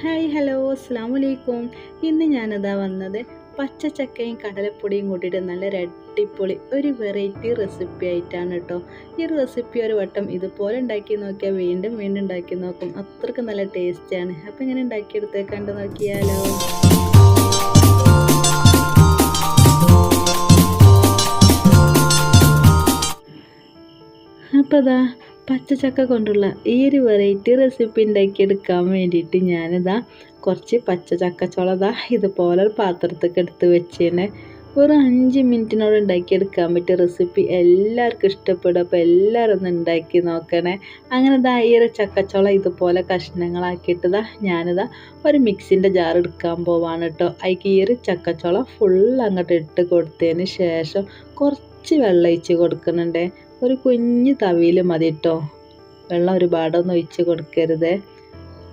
Hi hello അസ്സാം വലൈക്കും ഇന്ന് ഞാനിതാ വന്നത് പച്ചച്ചക്കയും കടലപ്പൊടിയും കൂട്ടിയിട്ട് നല്ല രട്ടിപ്പൊളി ഒരു വെറൈറ്റി റെസിപ്പി ആയിട്ടാണ് കേട്ടോ ഈ റെസിപ്പി ഒരു വട്ടം ഇതുപോലെ ഉണ്ടാക്കി നോക്കിയാൽ വീണ്ടും വീണ്ടും ഉണ്ടാക്കി നോക്കും. അത്രയ്ക്ക് നല്ല ടേസ്റ്റാണ് അപ്പം ഇങ്ങനെ ഉണ്ടാക്കിയെടുത്തേക്കണ്ട് നോക്കിയാലോ. അപ്പോൾ ഇതാ പച്ചച്ചക്ക കൊണ്ടുള്ള ഈ ഒരു വെറൈറ്റി റെസിപ്പി ഉണ്ടാക്കിയെടുക്കാൻ വേണ്ടിയിട്ട് ഞാനിതാ കുറച്ച് പച്ചച്ചക്കച്ചോള ഇതാ ഇതുപോലെ ഒരു പാത്രത്തൊക്കെ എടുത്ത് വെച്ചേനെ. ഒരു അഞ്ച് മിനിറ്റിനോട് ഉണ്ടാക്കിയെടുക്കാൻ പറ്റിയ റെസിപ്പി എല്ലാവർക്കും ഇഷ്ടപ്പെടും. അപ്പോൾ എല്ലാവരും ഒന്ന് ഉണ്ടാക്കി നോക്കണേ. അങ്ങനെ ഇതാ ഈ ഒരു ചക്കച്ചോള ഇതുപോലെ കഷ്ണങ്ങളാക്കിയിട്ട് ഞാനിതാ ഒരു മിക്സിന്റെ ജാർ എടുക്കാൻ പോവാണ് കേട്ടോ അതിക്ക് ഈ ഒരു ചക്കച്ചോള ഫുൾ അങ്ങോട്ട് ഇട്ട് കൊടുത്തതിന് ശേഷം കുറച്ച് വെള്ളം ഒഴിച്ച് കൊടുക്കുന്നുണ്ട്. ഒരു കുഞ്ഞ് തവിയിൽ മതി കേട്ടോ വെള്ളം ഒരുപാടൊന്നും ഒഴിച്ച് കൊടുക്കരുത്.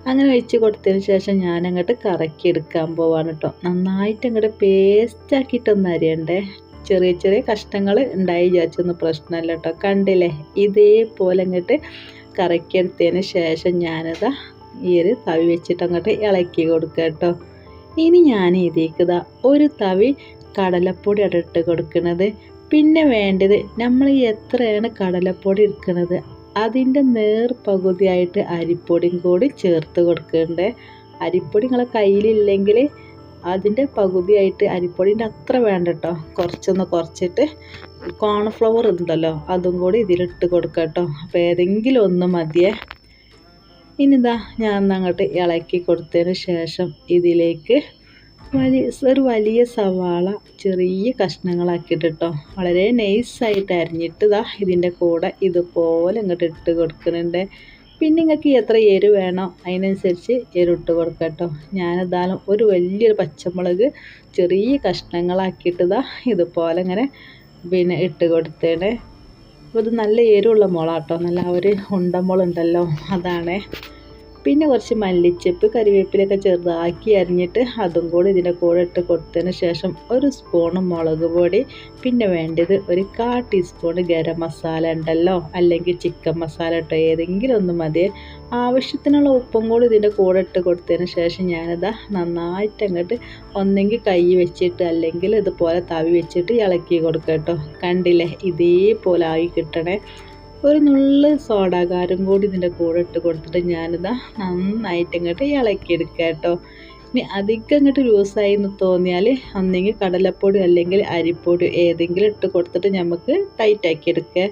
അങ്ങനെ ഒഴിച്ച് കൊടുത്തതിന് ശേഷം ഞാൻ അങ്ങോട്ട് കറക്കി എടുക്കാൻ പോവാണ് കേട്ടോ നന്നായിട്ട് അങ്ങോട്ട് പേസ്റ്റാക്കിയിട്ടൊന്നും അരിയണ്ടേ. ചെറിയ ചെറിയ കഷ്ണങ്ങൾ ഉണ്ടായി വിചാരിച്ചൊന്നും പ്രശ്നമല്ല കേട്ടോ കണ്ടില്ലേ? ഇതേപോലെ അങ്ങോട്ട് കറക്കിയെടുത്തതിന് ശേഷം ഞാനത് ഈ ഒരു തവി വെച്ചിട്ട് അങ്ങോട്ട് ഇളക്കി കൊടുക്കുക കേട്ടോ ഇനി ഞാൻ ഇതിലേക്ക് ഒരു തവി കടലപ്പൊടി ഇടട്ട് കൊടുക്കുന്നത് പിന്നെ വേണ്ടത് നമ്മൾ എത്രയാണ് കടലപ്പൊടി എടുക്കുന്നത്? അതിന്റെ നേർ പകുതിയായിട്ട് അരിപ്പൊടിയും കൂടി ചേർത്ത് കൊടുക്കണ്ടേ. അരിപ്പൊടി നിങ്ങളെ കയ്യിലില്ലെങ്കിൽ അതിന്റെ പകുതിയായിട്ട് അരിപ്പൊടിന്റെ അത്ര വേണ്ട കേട്ടോ. കുറച്ചൊന്ന് കുറച്ചിട്ട് കോൺഫ്ലവർ ഉണ്ടല്ലോ അതും കൂടി ഇതിലിട്ട് കൊടുക്കുക കേട്ടോ. അപ്പോൾ ഏതെങ്കിലും ഒന്ന് മതിയേ. ഇനിതാ ഞാൻ അങ്ങോട്ട് ഇളക്കി കൊടുത്തതിന് ശേഷം ഇതിലേക്ക് വലിയ ഒരു വലിയ സവാള ചെറിയ കഷ്ണങ്ങളാക്കിയിട്ട് വളരെ നൈസായിട്ട് അരിഞ്ഞിട്ട് ഇതാ ഇതിന്റെ കൂടെ ഇതുപോലെ ഇങ്ങോട്ട് ഇട്ട് കൊടുക്കുന്നുണ്ട്. പിന്നെ നിങ്ങൾക്ക് എത്ര എരു വേണോ അതിനനുസരിച്ച് എരു ഇട്ട് കൊടുക്കാം കേട്ടോ ഞാനെന്തായാലും ഒരു വലിയൊരു പച്ചമുളക് ചെറിയ കഷ്ണങ്ങളാക്കിയിട്ട് ഇതാ ഇതുപോലെ ഇങ്ങനെ പിന്നെ ഇട്ട് കൊടുത്തേണ്. അപ്പോൾ ഇത് നല്ല എരിവുള്ള മുളാട്ടോ നല്ല ഒരു ഉണ്ടമുളുണ്ടല്ലോ അതാണേ. പിന്നെ കുറച്ച് മല്ലിച്ചപ്പ് കരിവേപ്പിലൊക്കെ ചെറുതാക്കി അരിഞ്ഞിട്ട് അതും കൂടി ഇതിന്റെ കൂടെ ഇട്ട് കൊടുത്തതിന് ശേഷം ഒരു സ്പൂണ് മുളക് പൊടി പിന്നെ വേണ്ടത് ഒരു കാ ടീസ്പൂൺ ഗരം മസാല ഉണ്ടല്ലോ അല്ലെങ്കിൽ ചിക്കൻ മസാല ഇട്ടോ ഏതെങ്കിലും ഒന്ന് മതി. ആവശ്യത്തിനുള്ള ഉപ്പും കൂടി ഇതിന്റെ കൂടെ ഇട്ട് കൊടുത്തതിന് ശേഷം ഞാനിതാ നന്നായിട്ട് അങ്ങോട്ട് ഒന്നെങ്കിൽ കൈ വെച്ചിട്ട് അല്ലെങ്കിൽ ഇതുപോലെ തവി വെച്ചിട്ട് ഇളക്കി കൊടുക്കുക കേട്ടോ. കണ്ടില്ലേ? ഇതേപോലെ ആയി കിട്ടണേ. ഒരു നുള്ള് സോഡാകാരം കൂടി ഇതിന്റെ കൂടെ ഇട്ട് കൊടുത്തിട്ട് ഞാനിതാ നന്നായിട്ട് ഇങ്ങോട്ട് ഇളക്കിയെടുക്കുക കേട്ടോ. ഇനി അധികം ഇങ്ങോട്ട് ലൂസായി എന്ന് തോന്നിയാൽ ഒന്നെങ്കിൽ കടലപ്പൊടി അല്ലെങ്കിൽ അരിപ്പൊടി ഏതെങ്കിലും ഇട്ട് കൊടുത്തിട്ട് നമുക്ക് ടൈറ്റാക്കി എടുക്കുക.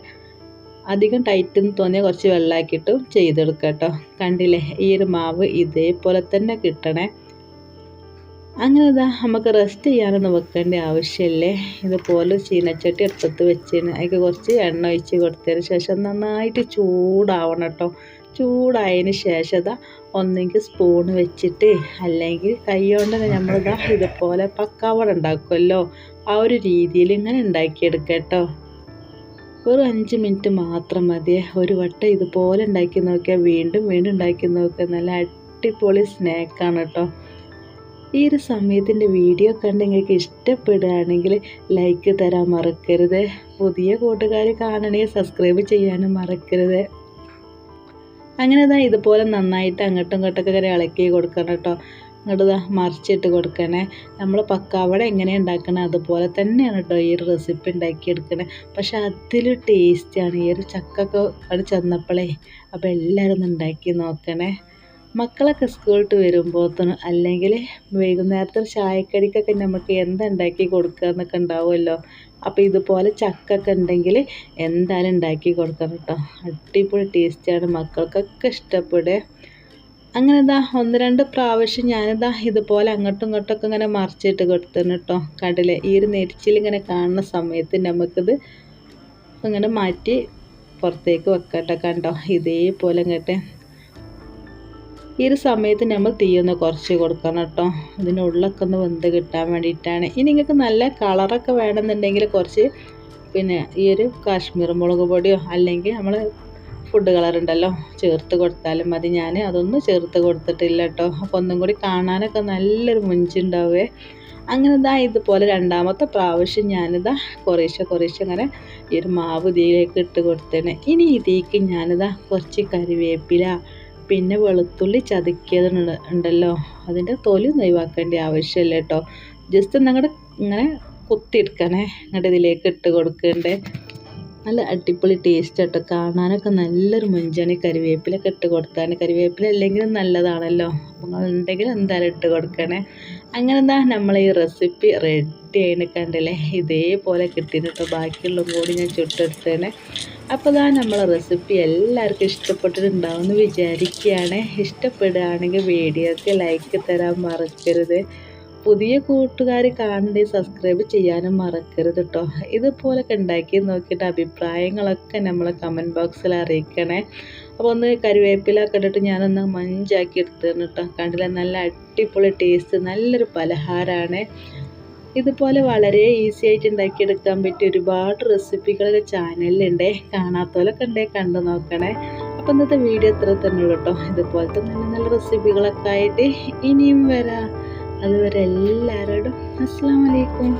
അധികം ടൈറ്റ് എന്ന് തോന്നിയാൽ കുറച്ച് വെള്ളമാക്കിയിട്ടും ചെയ്തെടുക്കാം കേട്ടോ. കണ്ടില്ലേ? ഈ ഒരു മാവ് ഇതേപോലെ തന്നെ കിട്ടണേ. അങ്ങനെ ഇതാ നമുക്ക് റെസ്റ്റ് ചെയ്യാനൊന്നും വെക്കേണ്ട ആവശ്യമില്ലേ? ഇതുപോലെ ചീനച്ചട്ടി എടുത്തത്ത് വെച്ചതിന് അതിന് കുറച്ച് എണ്ണ ഒഴിച്ച് കൊടുത്തതിന് ശേഷം നന്നായിട്ട് ചൂടാവണം കേട്ടോ. ചൂടായതിന് ശേഷം ഇതാ ഒന്നെങ്കിൽ സ്പൂൺ വെച്ചിട്ട് അല്ലെങ്കിൽ കൈ കൊണ്ട് നമ്മളിതാ ഇതുപോലെ പക്കാവട ഉണ്ടാക്കുമല്ലോ. ആ ഒരു രീതിയിൽ ഇങ്ങനെ ഉണ്ടാക്കിയെടുക്കാം കേട്ടോ. ഒരു അഞ്ച് മിനിറ്റ് മാത്രം മതി ഒരു വട്ടം ഇതുപോലെ ഉണ്ടാക്കി നോക്കിയാൽ വീണ്ടും വീണ്ടും ഉണ്ടാക്കി നോക്കുക നല്ല അടിപൊളി സ്നാക്കാണ് കേട്ടോ. ഈ ഒരു സമയത്തിന്റെ വീഡിയോ കണ്ട് നിങ്ങൾക്ക് ഇഷ്ടപ്പെടുകയാണെങ്കിൽ ലൈക്ക് തരാൻ മറക്കരുത്. പുതിയ കൂട്ടുകാർ കാണണമെങ്കിൽ സബ്സ്ക്രൈബ് ചെയ്യാനും മറക്കരുത്. അങ്ങനെ ഇതാ ഇതുപോലെ നന്നായിട്ട് അങ്ങോട്ടും ഇങ്ങോട്ടൊക്കെ ഇങ്ങനെ ഇളക്കി കൊടുക്കണം കേട്ടോ. ഇങ്ങോട്ട് ഇതാ മറിച്ചിട്ട് കൊടുക്കണേ. നമ്മൾ പക്കാവട എങ്ങനെ ഉണ്ടാക്കണേ? അതുപോലെ തന്നെയാണ് കേട്ടോ ഈ ഒരു റെസിപ്പി ഉണ്ടാക്കിയെടുക്കണേ പക്ഷെ അതിൽ ടേസ്റ്റാണ് ഈ ഒരു ചക്കൊക്കെ അവിടെ ചെന്നപ്പോഴേ അപ്പോൾ എല്ലാവരും ഒന്ന് ഉണ്ടാക്കി നോക്കണേ. മക്കളൊക്കെ സ്കൂളിട്ട് വരുമ്പോഴത്തേനും അല്ലെങ്കിൽ വൈകുന്നേരത്തെ ചായക്കടിക്കൊക്കെ നമുക്ക് എന്തുണ്ടാക്കി കൊടുക്കുക എന്നൊക്കെ ഉണ്ടാവുമല്ലോ. അപ്പോൾ ഇതുപോലെ ചക്കൊക്കെ ഉണ്ടെങ്കിൽ എന്തായാലും ഉണ്ടാക്കി കൊടുക്കണം കേട്ടോ. അടിപൊളി ടേസ്റ്റാണ് മക്കൾക്കൊക്കെ ഇഷ്ടപ്പെടുക. അങ്ങനെ ഇതാ ഒന്ന് രണ്ട് പ്രാവശ്യം ഞാനിതാ ഇതുപോലെ അങ്ങോട്ടും ഇങ്ങോട്ടൊക്കെ ഇങ്ങനെ മറിച്ചിട്ട് കൊടുത്തന്നെ കേട്ടോ. കടൽ ഈ ഒരു നെരിച്ചിൽ ഇങ്ങനെ കാണുന്ന സമയത്ത് നമുക്കിത് ഇങ്ങനെ മാറ്റി പുറത്തേക്ക് വെക്കട്ടെ കണ്ടോ? ഇതേപോലെ ഇങ്ങോട്ട് ഈ ഒരു സമയത്ത് നമ്മൾ തീയൊന്ന് കുറച്ച് കൊടുക്കണം കേട്ടോ. ഇതിന്റെ ഉള്ളൊക്കെ ഒന്ന് വെന്ത് കിട്ടാൻ വേണ്ടിയിട്ടാണ്. ഇനി നിങ്ങൾക്ക് നല്ല കളറൊക്കെ വേണമെന്നുണ്ടെങ്കിൽ കുറച്ച് പിന്നെ ഈ ഒരു കാശ്മീർ മുളക് പൊടിയോ അല്ലെങ്കിൽ നമ്മൾ ഫുഡ് കളർ ഉണ്ടല്ലോ ചേർത്ത് കൊടുത്താലും മതി. ഞാൻ അതൊന്നും ചേർത്ത് കൊടുത്തിട്ടില്ല കേട്ടോ. അപ്പോൾ ഒന്നും കൂടി കാണാനൊക്കെ നല്ലൊരു മുഞ്ചുണ്ടാവേ. അങ്ങനെ ഇതാ ഇതുപോലെ രണ്ടാമത്തെ പ്രാവശ്യം ഞാനിതാ കുറേശ്ശെ കുറേശ്ശെ അങ്ങനെ ഈ ഒരു മാവ് ഇതിലേക്ക് ഇട്ട് കൊടുത്തേനെ. ഇനി ഇതിലേക്ക് ഞാനിതാ കുറച്ച് കരിവേപ്പില പിന്നെ വെളുത്തുള്ളി ചതുക്കിയത് ഉണ്ട്- ഉണ്ടല്ലോ. അതിന്റെ തൊലി ഒഴിവാക്കേണ്ട ആവശ്യമില്ല കേട്ടോ. ജസ്റ്റ് നിങ്ങളുടെ ഇങ്ങനെ കുത്തിയെടുക്കണേ ഇങ്ങോട്ട് ഇതിലേക്ക് ഇട്ട് കൊടുക്കണ്ടേ. നല്ല അടിപൊളി ടേസ്റ്റ് കേട്ടോ കാണാനൊക്കെ നല്ലൊരു മുഞ്ചണി കരിവേപ്പിലൊക്കെ ഇട്ട് കൊടുത്താൽ കരിവേപ്പില അല്ലെങ്കിലും നല്ലതാണല്ലോ. അപ്പോൾ ഉണ്ടെങ്കിൽ എന്തായാലും ഇട്ട് കൊടുക്കണേ. അങ്ങനെ എന്താ നമ്മൾ ഈ റെസിപ്പി റെഡി ആയിട്ട് കണ്ടില്ലേ? ഇതേപോലെ കിട്ടിയിട്ട് കേട്ടോ ബാക്കിയുള്ളതും കൂടി ഞാൻ ചുട്ടെടുത്തേനെ. അപ്പോൾ ഇതാ നമ്മളെ റെസിപ്പി എല്ലാവർക്കും ഇഷ്ടപ്പെട്ടിട്ടുണ്ടാവുമെന്ന് വിചാരിക്കുകയാണ്. ഇഷ്ടപ്പെടുകയാണെങ്കിൽ വീഡിയോക്ക് ലൈക്ക് തരാൻ മറക്കരുത്. പുതിയ കൂട്ടുകാർ കാണണ്ടേ സബ്സ്ക്രൈബ് ചെയ്യാനും മറക്കരുത് കേട്ടോ ഇതുപോലൊക്കെ ഉണ്ടാക്കി നോക്കിയിട്ട് അഭിപ്രായങ്ങളൊക്കെ നമ്മളെ കമന്റ് ബോക്സിൽ അറിയിക്കണേ. അപ്പോൾ ഒന്ന് കരിവേപ്പിലൊക്കെ ഇട്ടിട്ട് ഞാനൊന്ന് മഞ്ചാക്കി എടുത്തിരുന്നു കേട്ടോ കണ്ടില്ല? നല്ല അടിപൊളി ടേസ്റ്റ് നല്ലൊരു പലഹാരമാണ് ഇതുപോലെ വളരെ ഈസി ആയിട്ട് ഉണ്ടാക്കിയെടുക്കാൻ പറ്റിയ ഒരുപാട് റെസിപ്പികളൊക്കെ ചാനലിലുണ്ട് കാണാത്തവരൊക്കെ ഉണ്ടേ കണ്ടു നോക്കണേ. അപ്പോൾ ഇന്നത്തെ വീഡിയോ ഇത്ര തന്നെ ഉള്ളൂ കേട്ടോ ഇതുപോലത്തെ നല്ല നല്ല റെസിപ്പികളൊക്കെ ആയിട്ട് ഇനിയും വരാം. അതുവരെ എല്ലാവരോടും അസ്സാം വലൈക്കും